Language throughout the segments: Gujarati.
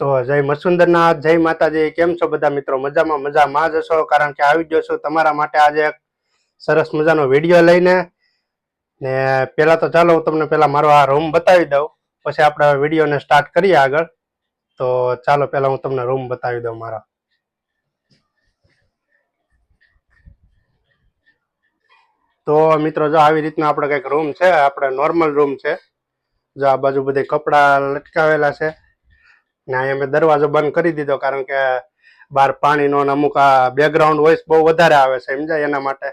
તો જય મસુંદરનાથ જય માતાજી, કેમ છો બધા મિત્રો? મજામાં મજામાં જ હશો કારણ કે આવી ગયો છું તમારા માટે આજે એક સરસ મજાનો વીડિયો લઈને. ને પહેલાં તો ચાલો હું તમને પહેલાં મારો આ રૂમ બતાવી દઉં. પછી આપણે વિડીયોને સ્ટાર્ટ કરીએ આગળ. તો ચાલો પહેલાં હું તમને રૂમ બતાવી દઉં મારા. તો મિત્રો જો આવી રીતના આપણે કંઈક રૂમ છે, આપણે નોર્મલ રૂમ છે. જો આ બાજુ બધે કપડાં લટકાવેલા છે. ને અહીંયા મેં દરવાજો બંધ કરી દીધો, કારણ કે બહાર પાણીનો અને અમુક આ બેકગ્રાઉન્ડ વોઇસ બહુ વધારે આવે છે, સમજાય એના માટે.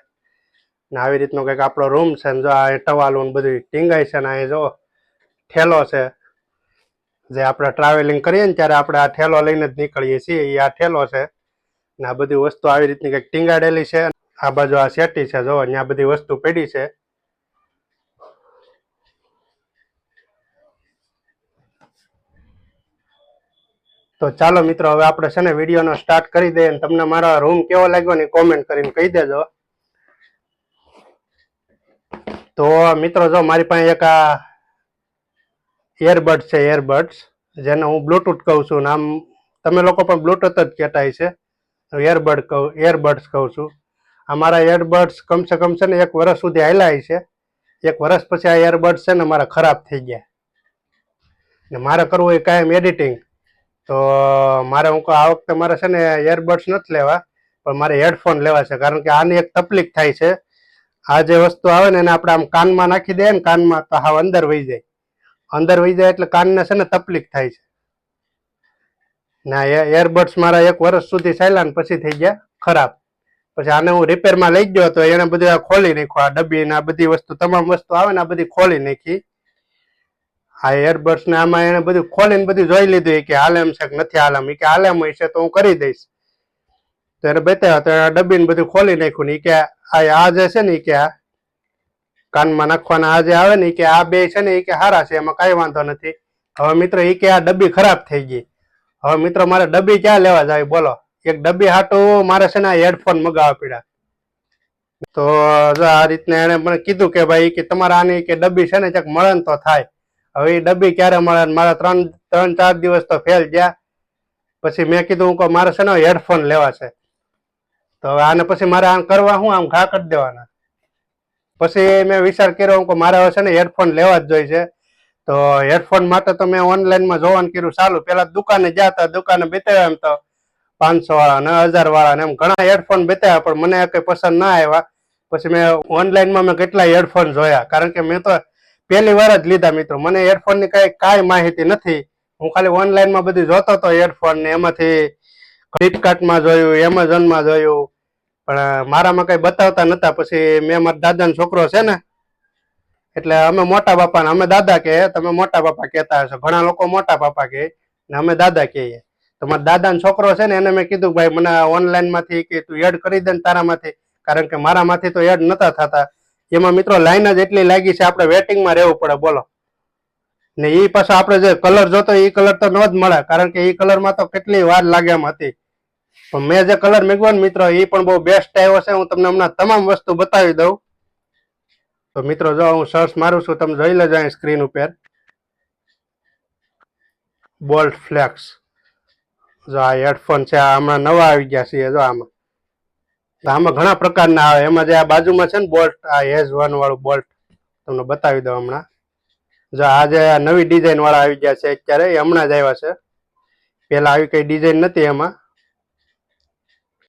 ને આવી રીતનો કંઈક આપણો રૂમ છે ને જો આ ટવાલું બધું ટીંગાય છે ને અહીં જો ઠેલો છે. જે આપણે ટ્રાવેલિંગ કરીએ ને ત્યારે આપણે આ ઠેલો લઈને જ નીકળીએ છીએ એ આ ઠેલો છે. ને આ બધી વસ્તુ આવી રીતની કંઈક ટીંગાડેલી છે. આ બાજુ આ શેટી છે, જો અહીંયા બધી વસ્તુ પડી છે. તો ચાલો મિત્રો, હવે આપણે છે ને વિડીયોનો સ્ટાર્ટ કરી દઈએ તમને મારો રૂમ કેવો લાગ્યો ને કોમેન્ટ કરીને કહી દેજો. તો મિત્રો, જો મારી પાસે એક આ એરબડ્સ છે એરબડ્સ જેને હું બ્લુટૂથ કહું છું. નામ તમે લોકો પણ બ્લુટૂથ જ કહેતાય છે એરબડ કહું એરબડ્સ કહું છું. આ મારા એરબડ્સ કમસે કમ છે ને એક વર્ષ સુધી હાલ્યા છે એક વર્ષ પછી આ એરબડ્સ છે ને મારા ખરાબ થઈ ગયા. ને મારે કરવું એ કાયમ એડિટિંગ તો મારે હું કહું, આ વખતે મારે છે ને એરબડ્સ નથી લેવા, પણ મારે હેડફોન લેવા છે, કારણ કે આની એક તકલીફ થાય છે. આ જે વસ્તુ આવે ને એને આપણે આમ કાનમાં નાખી દઈએ ને કાનમાં, તો હાવ અંદર વહી જાય. અંદર વહી જાય એટલે કાનને છે ને તકલીફ થાય છે. ના એરબડ્સ મારા એક વર્ષ સુધી ચાલ્યા ને પછી થઈ ગયા, ખરાબ. પછી આને હું રિપેરમાં લઈ ગયો તો એને બધું ખોલી નાખ્યું, આ ડબ્બી ને આ બધી વસ્તુ, તમામ વસ્તુ આવે ને આ બધી ખોલી નાખી. આ એરબર્સ ને આમાં એને બધું ખોલીને બધું જોઈ લીધું. કે આલેમ છે કે નથી હાલેમ એ કે આલેમ હોય છે તો હું કરી દઈશ. તો એને બતાવ્યો તો આ ડબ્બીને બધું ખોલી નાખ્યું ને કે આ આ જે છે ને કે આ કાનમાં નાખવાના આ જે આવે ને કે આ બે છે ને એ કે સારા છે, એમાં કાંઈ વાંધો નથી. હવે મિત્રો એ કે આ ડબ્બી ખરાબ થઈ ગઈ. હવે મિત્રો મારે ડબ્બી ક્યાં લેવા જાય બોલો. એક ડબ્બી હાટું મારે છે ને હેડફોન મગાવવા પડ્યા તો આ રીતના એને મને કીધું કે ભાઈ કે તમારે આની કે ડબ્બી છે ને ક્યાંક મળન તો થાય. હવે ડબ્બી ક્યારે મળે મારા ત્રણ ત્રણ, ચાર દિવસ તો ફેલ ગયા. પછી મેં કીધું કે મારે છે ને હેડફોન લેવા છે. તો આને પછી મારે આમ કરવા હું આમ ઘા કરી દેવાના. પછી મેં વિચાર કર્યો કે મારે હવે છે ને હેડફોન લેવા જ જોઈએ છે. તો હેડફોન માટે તો મેં ઓનલાઈનમાં જોવાનું કર્યું, ચાલુ, પેલા દુકાને ગયા હતા દુકાને બતાવ્યા એમ તો પાંચસો વાળા ને હજાર વાળા ને એમ ઘણા હેડફોન બતાવ્યા, પણ મને કઈ પસંદ ના આવ્યા. પછી મેં ઓનલાઈનમાં મેં કેટલા હેડફોન જોયા. કારણ કે મેં તો પહેલી વાર જ લીધા મિત્રો. મને હેડફોનની કઈ કાંઈ માહિતી નથી. હું ખાલી ઓનલાઈનમાં બધું જોતો હતો હેડફોન ને એમાંથી ફ્લિપકાર્ટમાં જોયું, એમેઝોનમાં જોયું. પણ મારામાં કઈ બતાવતા નતા. પછી મેં મારા દાદાનો છોકરો છે ને, એટલે અમે મોટા બાપા અમે દાદા કે, તમે મોટા બાપા કહેતા હશો. ઘણા લોકો મોટા બાપા કહે ને અમે દાદા કહીએ. તો મારા દાદાનો છોકરો છે ને, એને મેં કીધું ભાઈ મને ઓનલાઈનમાંથી કે તું એડ કરી દે ને તારામાંથી. કારણ કે મારામાંથી તો એડ નતા થતા. એમાં મિત્રો લાઈન જ એટલી લાગી છે, આપણે વેટિંગમાં રહેવું પડે, બોલો. ને એ પાછો આપણે જે કલર જોતો એ કલર તો ન જ મળે, કારણ કે એ કલરમાં તો કેટલી વાર લાગે એમ હતી. પણ મેં જે કલર મેગવો ને મિત્રો એ પણ બહુ બેસ્ટ આવ્યો છે, હું તમને હમણાં તમામ વસ્તુ બતાવી દઉં. તો મિત્રો, જો હું સર્ચ મારું છું, તમે જોઈ લેજો અહીં સ્ક્રીન ઉપર. બોલ્ટ ફ્લેક્સ જો આ હેડફોન છે, આ હમણાં નવા આવી ગયા છે જો આમાં. આમાં ઘણા પ્રકારના આવે. એમાં જે આ બાજુમાં છે ને બોલ્ટ, આ હેઝ વન વાળું બોલ્ટ, તમને બતાવી દઉં હમણાં. જો આ જે નવી ડિઝાઇન વાળા આવી ગયા છે અત્યારે, એ હમણાં જ આવ્યા છે. પેલા આવી કઈ ડિઝાઇન નથી એમાં.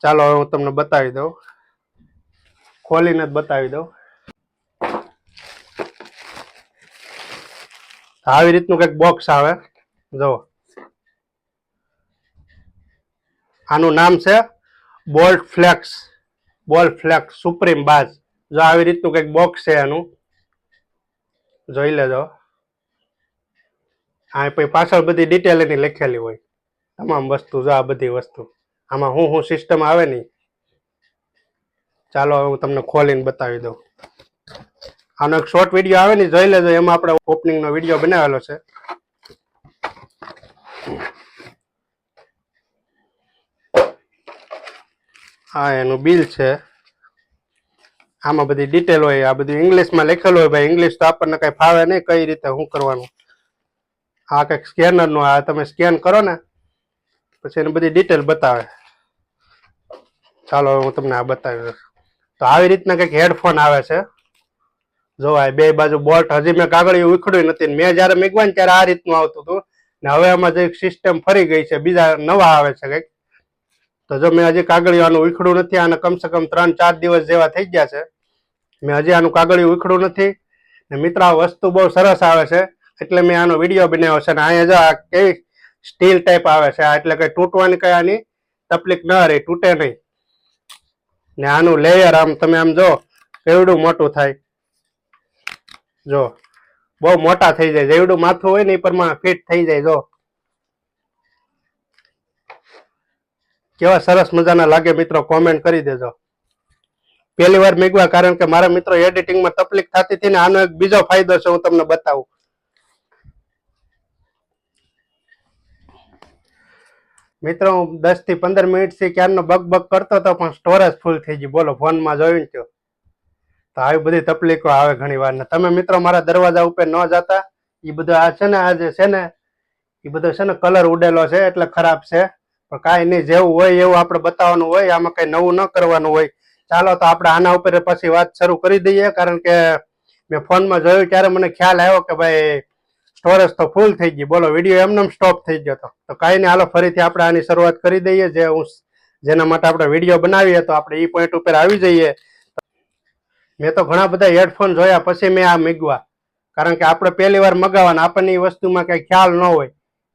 ચાલો, હવે હું તમને બતાવી દઉં. ખોલીને જ બતાવી દઉં. આવી રીતનું કંઈક બોક્સ આવે. જો. આનું નામ છે bolt flex. Bolt flex supreme બાજ જો આવી રીતનું કંઈક બોક્સ છે એનું, જોઈ લેજો. આ પછી પાછળ બધી ડિટેલ એની લખેલી હોય. તમામ વસ્તુ, જો આ બધી વસ્તુ. આમાં હું હું સિસ્ટમ આવે નહીં. ચાલો, હું તમને ખોલીને બતાવી દઉં. આનો એક શોર્ટ વીડિયો આવે ને, જોઈ લેજો. એમાં આપણે ઓપનિંગનો વીડિયો બનાવેલો છે. આ એનું બિલ છે. આમાં બધી ડિટેલ હોય, આ બધું ઇંગ્લિશમાં લખેલું હોય ભાઈ ઇંગ્લિશ તો આપણને કઈ ફાવે નહીં, કઈ રીતે શું કરવાનું? આ કંઈક સ્કેનરનું આ તમે સ્કેન કરો ને, પછી એની બધી ડિટેલ બતાવે. ચાલો હું તમને આ બતાવી. તો આવી રીતના કંઈક હેડફોન આવે છે. જો બે બાજુ બોલ્ટ હજી મેં કાગળ ઉખડ્યું નથી મેં જ્યારે મેગવાન ત્યારે આ રીતનું આવતું હતું. ને હવે આમાં જે સિસ્ટમ ફરી ગઈ છે, બીજા નવા આવે છે કંઈક. તો જો મેં હજી કાગળિયું આનું ઉખડ્યું નથી, આને કમસે કમ ત્રણ ચાર દિવસ જેવા થઈ ગયા છે. મેં હજી આનું કાગળિયું ઉખડું નથી. ને મિત્ર, આ વસ્તુ બહુ સરસ આવે છે. એટલે મેં આનો વીડિયો બનાવ્યો છે અને અહીંયા જો આ કેવી સ્ટીલ ટાઈપ આવે છે. આ એટલે કઈ તૂટવાની કંઈ આની તકલીફ ન રહે, તૂટે નહીં. ને આનું લેયર આમ તમે આમ જો કેવડું મોટું થાય. જો, બહુ મોટા થઈ જાય. જેવડું માથું હોય ને એ પ્રમાણે ફિટ થઈ જાય, જો. કેવા સરસ મજાના લાગે મિત્રો કોમેન્ટ કરી દેજો. પહેલી વાર મેગવા કારણ કે મારા મિત્રો એડિટિંગમાં તકલીફ થતી હતી ને આનો એક બીજો ફાયદો છે, હું તમને બતાવું. મિત્રો, હું દસથી પંદર મિનિટથી ક્યારનો બગ બગ કરતો હતો, પણ સ્ટોરેજ ફૂલ થઈ ગઈ. બોલો, ફોનમાં જોયું તો તો આવી બધી તકલીફો આવે ઘણી વાર. ને તમે મિત્રો મારા દરવાજા ઉપર ન જતા. એ બધું આ છે ને, આ જે છે ને એ બધો છે ને કલર ઉડેલો છે, એટલે ખરાબ છે. પણ કાંઈ નહીં, જેવું હોય એવું આપણે બતાવવાનું હોય, આમાં કઈ નવું ન કરવાનું હોય. ચાલો તો આપણે આના ઉપર પછી વાત શરૂ કરી દઈએ, કારણ કે મેં ફોનમાં જોયું ત્યારે મને ખ્યાલ આવ્યો કે ભાઈ સ્ટોરેજ તો ફૂલ થઈ ગઈ. બોલો, વીડિયો એમને સ્ટોપ થઈ ગયો હતો તો કાંઈ નહીં, હાલો, ફરીથી આપણે આની શરૂઆત કરી દઈએ. જે હું જેના માટે આપણે વીડિયો બનાવીએ, તો આપણે એ પોઈન્ટ ઉપર આવી જઈએ. મેં તો ઘણા બધા હેડફોન જોયા, પછી મેં આ મીગવા. કારણ કે આપણે પહેલી વાર મગાવવાના, આપણને એ વસ્તુમાં કઈ ખ્યાલ ન હોય.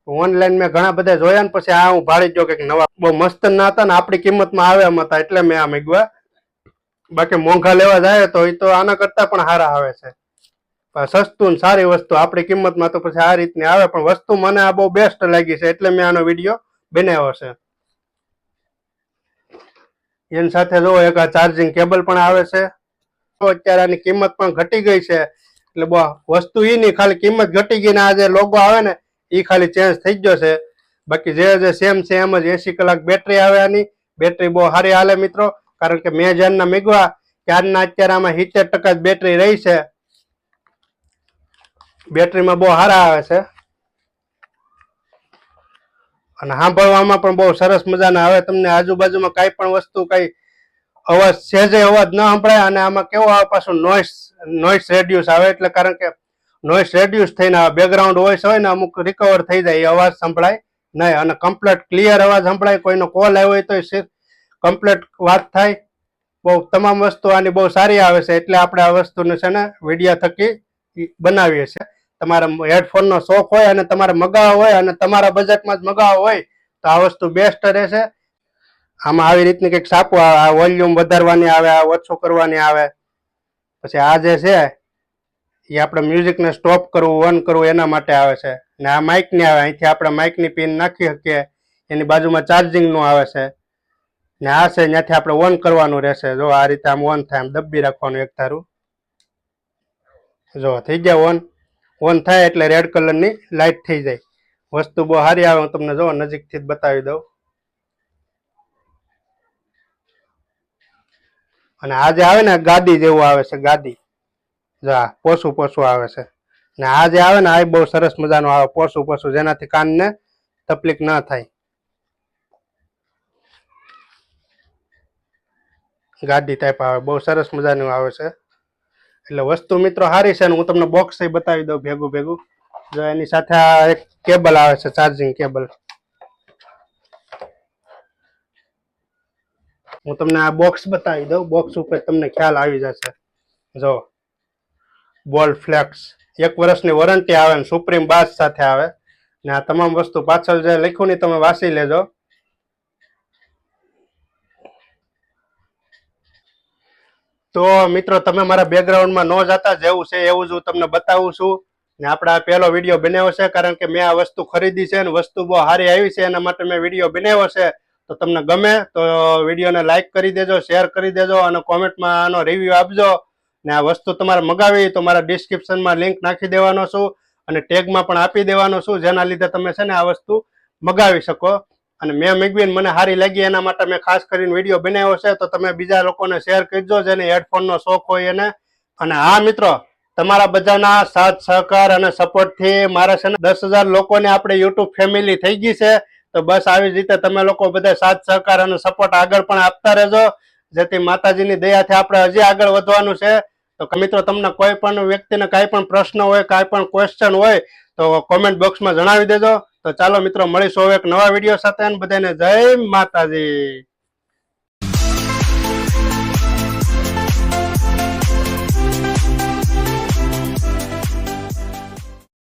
ઓનલાઈન મેં ઘણા બધા જોયા ને પછી આ હું ભાળી જો કે નવા. બહુ મસ્ત ના હતા ને આપણી કિંમતમાં આવે એમ હતા એટલે મેં આ મેગવા બાકી મોંઘા લેવા જાય તો એ તો આના કરતા પણ સારા આવે છે. સસ્તું ને સારી વસ્તુ, આપણી કિંમતમાં તો પછી આ રીતની આવે, પણ વસ્તુ મને આ બહુ બેસ્ટ લાગી છે એટલે મેં આનો વીડિયો બનાવ્યો છે. એની સાથે જો એક આ ચાર્જિંગ કેબલ પણ આવે છે. તો અત્યારે આની કિંમત પણ ઘટી ગઈ છે. એટલે બહુ વસ્તુ એ નહીં, ખાલી કિંમત ઘટી ગઈ ને આ જે લોગો આવે ને એ ખાલી ચેન્જ થઈ ગયો છે બાકી જે જે સેમ છે એમ જ એસી કલાક બેટરી આવે આની. બેટરી બહુ સારી હાલે મિત્રો. કારણ કે મેં જ્યારના મેગવા ત્યારના અત્યારે આમાં સિત્તેર ટકા જ બેટરી રહી છે. બેટરીમાં બહુ સારા આવે છે. અને સાંભળવામાં પણ બહુ સરસ મજાના આવે. તમને આજુબાજુમાં કાંઈ પણ વસ્તુ કંઈ અવાજ સહેજે અવાજ ન સંભળાય અને આમાં કેવો આવે પાછું નોઇસ નોઇસ રેડ્યુસ આવે. એટલે કારણ કે નોઇસ રેડ્યુસ થઈને બેકગ્રાઉન્ડ વોઇસ હોય ને અમુક રિકવર થઈ જાય, એ અવાજ સંભળાય નહીં અને કમ્પ્લેટ ક્લિયર અવાજ સંભળાય, કોઈનો કોલ આવ્યો હોય તો કમ્પ્લેટ વાત થાય. બહુ તમામ વસ્તુ આની બહુ સારી આવે છે, એટલે આપણે આ વસ્તુને છે ને વિડીયા થકી બનાવીએ છીએ. તમારા હેડફોનનો શોખ હોય અને તમારે મગાવવા હોય અને તમારા બજેટમાં જ મગાવો હોય, તો આ વસ્તુ બેસ્ટ રહેશે. આમાં આવી રીતની કંઈક સાપો આવે આ વોલ્યુમ વધારવાની આવે, આ ઓછું કરવાની આવે. પછી આ જે છે એ આપણે મ્યુઝિકને સ્ટોપ કરવું, ઓન કરવું એના માટે આવે છે. ને આ માઇકની આવે, અહીંથી આપણે માઇકની પિન નાખી શકીએ. એની બાજુમાં ચાર્જિંગનું આવે છે. ને આ છે, ત્યાંથી આપણે ઓન કરવાનું રહેશે. જો આ રીતે આમ ઓન થાય, આમ દબ્બી રાખવાનું એક ધારું. જો, થઈ ગયા ઓન. ઓન થાય એટલે રેડ કલરની લાઇટ થઈ જાય. વસ્તુ બહુ સારી આવે, હું તમને જો નજીકથી જ બતાવી દઉં. અને આ જે આવે ને ગાદી જેવું આવે છે, ગાદી. જો પોસું પોસું આવે છે. ને આ જે આવે ને, આ બહુ સરસ મજાનું આવે, પોસું પોસું, જેનાથી કાનને તકલીફ ના થાય. ગાડી ટાઈપ આવે, બહુ સરસ મજાનું આવે છે. એટલે વસ્તુ મિત્રો સારી છે ને, હું તમને બોક્સ બતાવી દઉં ભેગું ભેગું. જો એની સાથે આ એક કેબલ આવે છે ચાર્જિંગ કેબલ હું તમને આ બોક્સ બતાવી દઉં બોક્સ ઉપર તમને ખ્યાલ આવી જશે. જો બોલ ફ્લેક્સ. એક વર્ષની વોરંટી આવે ને સુપ્રીમ બાસ સાથે આવે. ને આ તમામ વસ્તુ પાછળ જે લખ્યું ને તમે વાંચી લેજો. તો મિત્રો, તમે મારા બેકગ્રાઉન્ડમાં ન જતા, જેવું છે એવું જ હું તમને બતાવું છું. ને આપણે આ પહેલો વીડિયો બનાવ્યો છે, કારણ કે મેં આ વસ્તુ ખરીદી છે ને વસ્તુ બહુ સારી આવી છે, એના માટે મેં વીડિયો બનાવ્યો છે. તો તમને ગમે તો વિડીયોને લાઇક કરી દેજો શેર કરી દેજો અને કોમેન્ટમાં આનો રિવ્યૂ આપજો. ને આ વસ્તુ તમારે મગાવી, તો મારા ડિસ્ક્રિપ્શનમાં લિંક નાખી દેવાનો છું અને ટેગમાં પણ આપી દેવાનો છું, જેના લીધે તમે છે ને આ વસ્તુ મગાવી શકો. અને મેં મેગવીન મને સારી લાગી, એના માટે મેં ખાસ કરીને વીડિયો બનાવ્યો છે, તો તમે બીજા લોકોને શેર કરજો, જેને હેડફોનનો શોખ હોય એને. અને હા મિત્રો, તમારા બધાના સાથ, સહકાર અને સપોર્ટથી મારા છે ને દસ હજાર લોકોને આપણે યુટ્યુબ ફેમિલી થઈ ગઈ છે. તો બસ આવી જ રીતે તમે લોકો બધા સાથ, સહકાર અને સપોર્ટ આગળ પણ આપતા રહેજો. જેથી માતાજીની દયાથી આપણે હજી આગળ વધવાનું છે. તો મિત્રો, તમને કોઈ પણ વ્યક્તિને કાંઈ પણ પ્રશ્ન હોય, કાંઈ પણ ક્વેશ્ચન હોય, તો કોમેન્ટ બોક્સમાં જણાવી દેજો. તો ચાલો મિત્રો, મળીશું એક નવા વીડિયો સાથે. બધાને જય માતાજી.